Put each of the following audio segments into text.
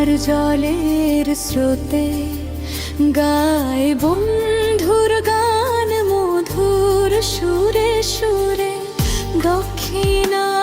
প্রেমের স্রোতে গায় বন্ধুর গান মধুর সুরে সুরে দক্ষিণা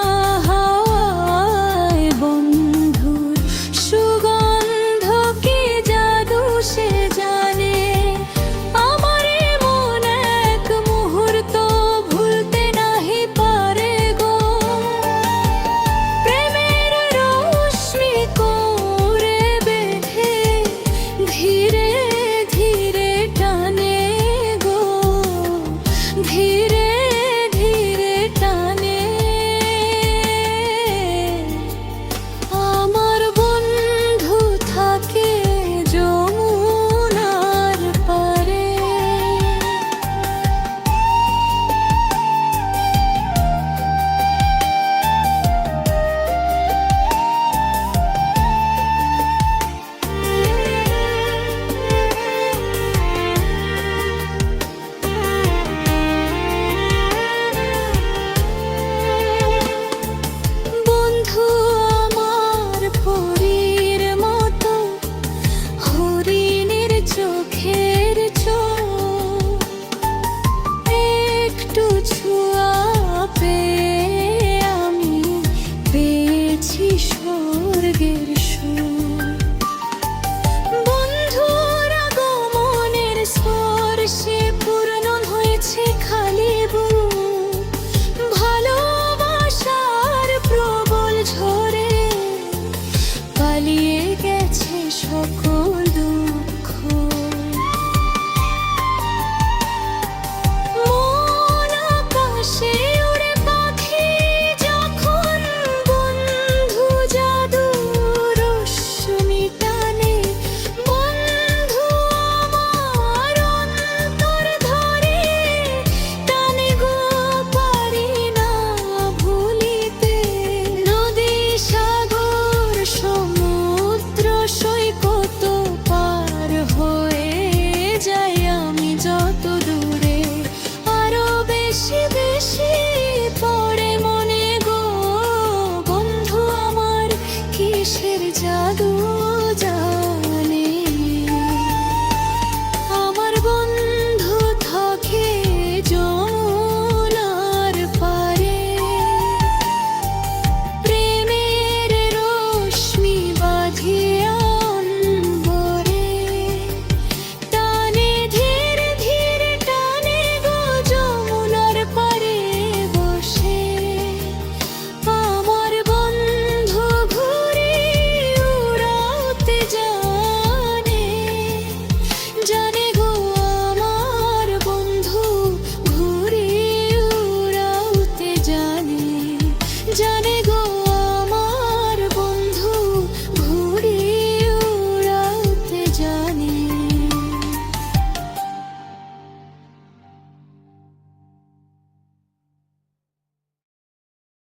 chocolate.